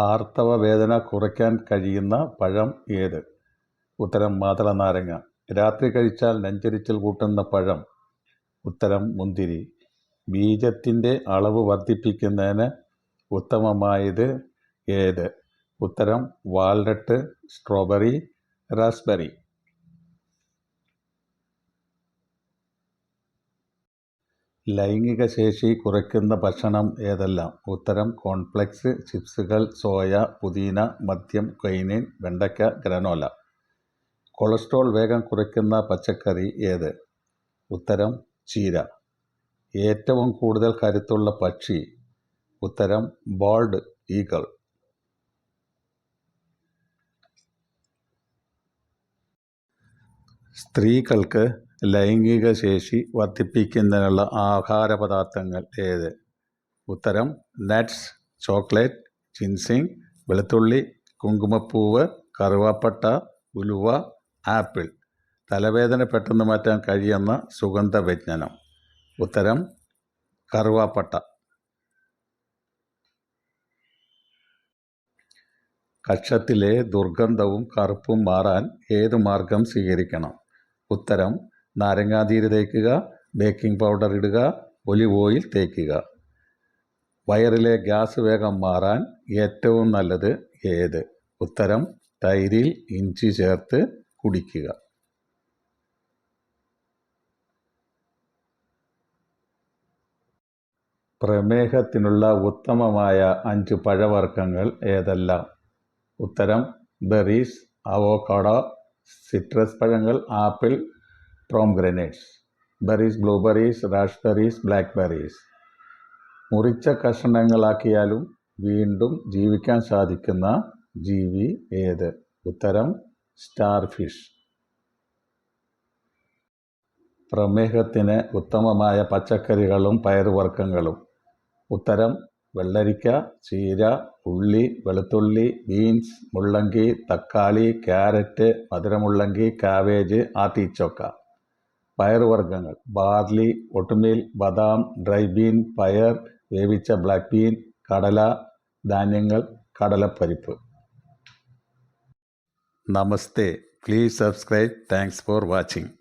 ആർത്തവ വേദന കുറയ്ക്കാൻ കഴിയുന്ന പഴം ഏത്? ഉത്തരം മാതള നാരങ്ങ. രാത്രി കഴിച്ചാൽ നെഞ്ചരിച്ചിൽ കൂട്ടുന്ന പഴം. ഉത്തരം മുന്തിരി. ബീജത്തിന്റെ അളവ് വർദ്ധിപ്പിക്കുന്നതിന് ഉത്തമമായത് ഏത്? ഉത്തരം വാൽനട്ട് സ്ട്രോബെറി റാസ്ബെറി. ലൈംഗിക ശേഷി കുറയ്ക്കുന്ന ഭക്ഷണം ഏതെല്ലാം? ഉത്തരം കോൺഫ്ലെക്സ് ചിപ്സുകൾ സോയ പുതിന മദ്യം കൈനിൻ വെണ്ടയ്ക്ക ഗ്രനോല. കൊളസ്ട്രോൾ വേഗം കുറയ്ക്കുന്ന പച്ചക്കറി ഏത്? ഉത്തരം ചീര. ഏറ്റവും കൂടുതൽ കരുത്തുള്ള പക്ഷി? ഉത്തരം ബോൾഡ് ഈഗൾ. സ്ത്രീകൾക്ക് ലൈംഗിക ശേഷി വർദ്ധിപ്പിക്കുന്നതിനുള്ള ആഹാര പദാർത്ഥങ്ങൾ ഏത്? ഉത്തരം നട്ട്സ് ചോക്ലേറ്റ് ചിൻസിങ് വെളുത്തുള്ളി കുങ്കുമപ്പൂവ് കറുവാപ്പട്ട ഉലുവ ആപ്പിൾ. തലവേദന പെട്ടെന്ന് മാറ്റാൻ കഴിയുന്ന സുഗന്ധവ്യഞ്ജനം. ഉത്തരം കറുവാപ്പട്ട. കക്ഷത്തിലെ ദുർഗന്ധവും കറുപ്പും മാറാൻ ഏത് മാർഗം സ്വീകരിക്കണം? ഉത്തരം നാരങ്ങാനീര് തേക്കുക ബേക്കിംഗ് പൗഡർ ഇടുക ഒലിവ് ഓയിൽ തേക്കുക. വയറിലെ ഗ്യാസ് വേഗം മാറാൻ ഏറ്റവും നല്ലത് ഏത്? ഉത്തരം തൈരിൽ ഇഞ്ചി ചേർത്ത് കുടിക്കുക. പ്രമേഹത്തിനുള്ള ഉത്തമമായ അഞ്ച് പഴവർഗങ്ങൾ ഏതെല്ലാം? ഉത്തരം ബെറീസ് അവോക്കാഡോ സിട്രസ് പഴങ്ങൾ apple pomegranates berries blueberries raspberries blackberries മുറിച്ച കഷണങ്ങളാക്കിയാലും വീണ്ടും ജീവിക്കാൻ സാധിക്കുന്ന ജീവി ഏത്? ഉത്തരം സ്റ്റാർ ഫിഷ് പ്രമേഹത്തിന് ഉത്തമമായ പച്ചക്കറികളും പയറുവർഗങ്ങളും. ഉത്തരം വെള്ളരിക്ക ചീര ഉള്ളി വെളുത്തുള്ളി ബീൻസ് മുള്ളങ്കി തക്കാളി ക്യാരറ്റ് മധുരമുള്ളങ്കി കാവേജ് ആർട്ടിച്ചോക്ക പയറുവർഗങ്ങൾ. ബാർലി ഒട്ടുമീൽ ബദാം ഡ്രൈ ബീൻ പയർ വേവിച്ച ബ്ലാക്ക് ബീൻ കടല ധാന്യങ്ങൾ കടലപ്പരിപ്പ്. നമസ്തേ. Please subscribe thanks for watching